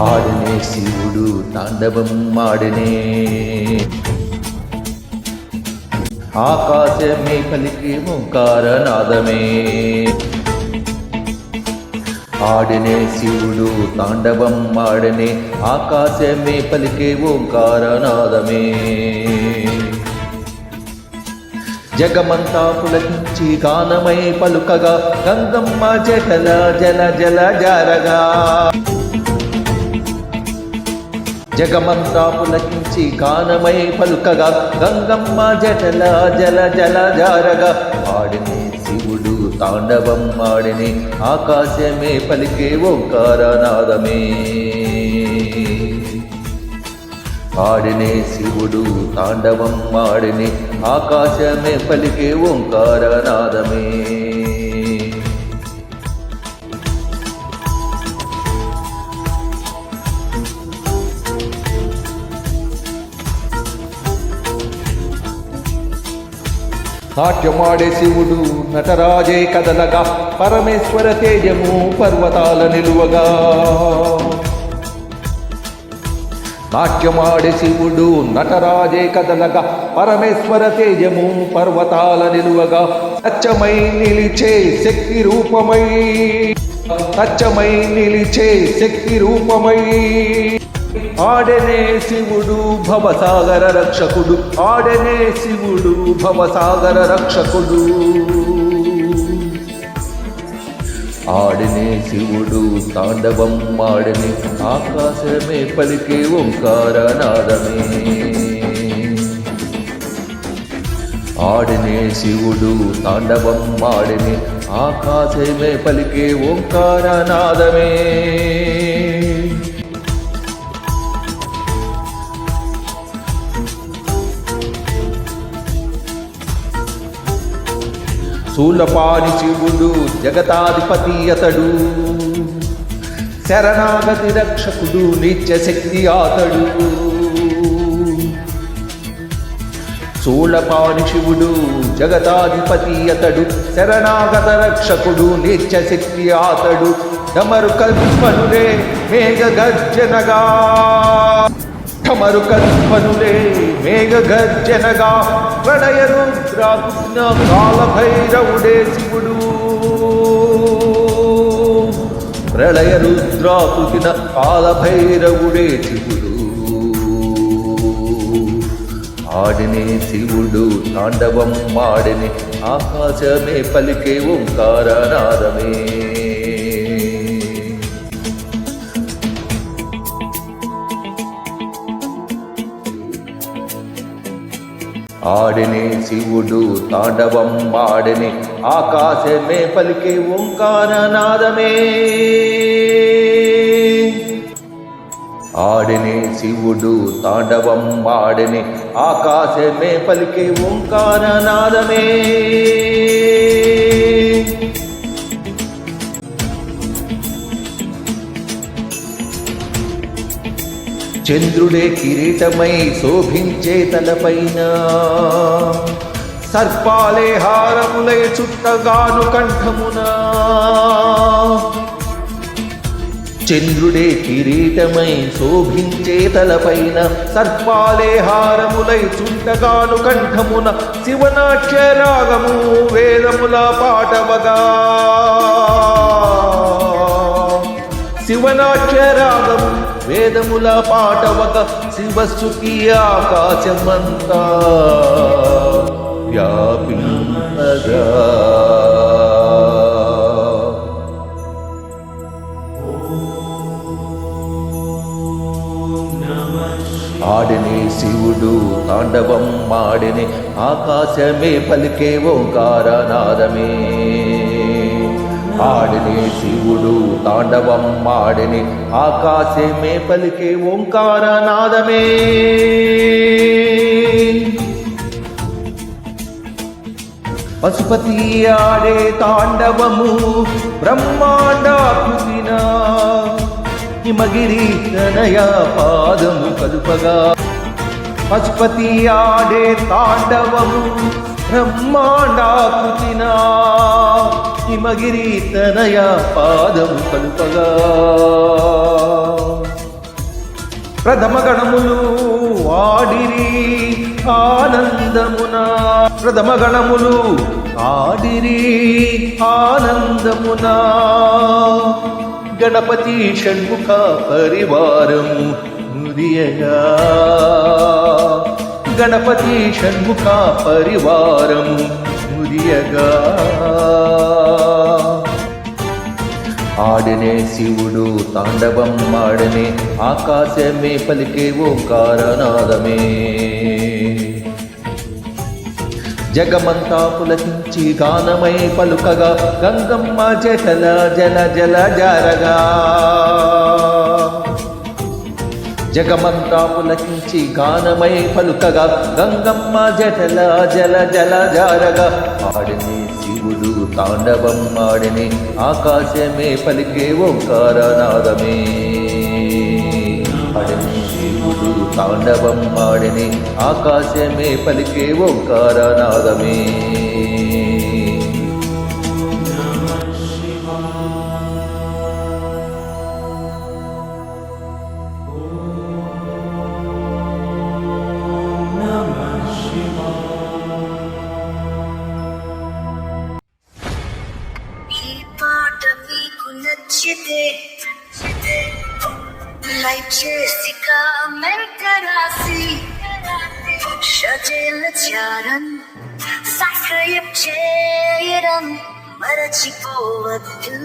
ఆడనే శివుడు తాండవం ఆడనే. ఆకాశమే పలికి ఓంకారనాదమే ఆడనే శివుడు తాండవం ఆడనే. ఆకాశమే పలికే ఓంకారనాదమే జగమంతా పులకించి గానమై పలుకగా గంగమ్మ జటల జల జల జారగా. జగమంతా పులకించి గానమై పలుకగా గంగమ్మ జటల జల జల జారగా ఆడిని శివుడు తాండవం ఆడిని ఆకాశమే పలికే ఓంకారనాదమే ఆడినే శివుడు తాండవం ఆడిని ఆకాశమే పలికే ఓంకారనాదమే నాట్యమాడే శివుడు నటరాజే కదలగా పరమేశ్వర తేజము పర్వతాల నిలువగా. నాట్యమాడే శివుడు నటరాజే కదలగా పరమేశ్వర తేజము పర్వతాల నిలువగా. సత్యమై నిలిచే శక్తి రూపమై సత్యమై నిలిచే శక్తి రూపమై. ఆడనే శివుడు భవసాగర రక్షకుడు. ఆడనే శివుడు భవసాగర రక్షకుడు. ఆడనే శివుడు తాండవం ఆడిని ఆకాశమే పలికే ఓంకారనాదమే ఆడనే శివుడు తాండవం ఆడిని ఆకాశమే పలికే ఓంకారనాదమే నాదమే శివుడు జగతాధిపతి అతడు. శరణాగతి రక్షకుడు నిత్య శక్తి అతడు. శూలపాని శివుడు జగతాధిపతి అతడు. శరణాగత రక్షకుడు నిత్య శక్తి అతడు. డమరు కల్పనురే మేఘ గర్జనగా మరుకల్పనులే కల్పనులే మేఘ గర్జనగా ప్రళయ రుద్రాకృష్ణ కాల శివుడు. ప్రళయ రుద్రాకృతిన కాలభైరవుడే శివుడు. ఆడినే శివుడు తాండవం ఆడిని ఆకాశమే పలికే ఓంకారనాదమే ఆడిని శివుడు తాండవం ఆడిని ఆకాశమే పలికే ఓంకారనాదమే. ఆడిని శివుడు తాండవం ఆడిని ఆకాశమే పలికే ఓంకారనాదమే. చంద్రుడే కిరీటమై శోభించే తలపైన. సర్పాలే హారములై చుట్టగాను కంఠమున. చంద్రుడే కిరీటమై శోభించే తలపైన. సర్పాలే హారములై చుట్టగాను కంఠమున. శివనాట్య రాగము వేదముల పాటవగా శివనాట్యరాగం వేదముల పాటవక శివస్సుకి ఆకాశమంతా వ్యాపింపగా ఆడిని శివుడు తాండవం ఆడిని ఆకాశమే పలికే ఓంకారనాదమే ఆడిని శివుడు తాండవం ఆడిని. ఆకాశమే పలికే ఓంకార నాదమే. పశుపతి ఆడే తాండవము బ్రహ్మాండాకృతిన. హిమగిరి తనయ పాదము కలుపగా. పశుపతి ఆడే తాండవము బ్రహ్మాండాకృతినా. హిమగిరి తనయ పాదము కలుపగా. ప్రథమ గణములు వాడిరి ఆనందమున. ప్రథమ గణములు ఆడిరి ఆనందమున. గణపతి షణ్ముఖ పరివారము నుదియగా గణపతి షణ్ముఖ పరివారము మురియగా ఆడనే శివుడు తాండవం ఆడనే ఆకాశమే పలికే ఓంకారనాదమే జగమంతా పులకించి గానమై పలుకగా గంగమ్మ జల జల జల జారగా. జగమంతా పులకించి గానమై పలుకగా గంగమ్మ జటల జల జల జారగా ఆడిని శివుడు తాండవం ఆడిని ఆకాశమే పలికే ఓంకారనాదమే ఆడిని శివుడు తాండవం ఆడిని ఆకాశమే పలికే ఓంకారనాదమే షజేల చారం సబ్స్క్రైబ్ చేయడం మరచిపోవద్దు.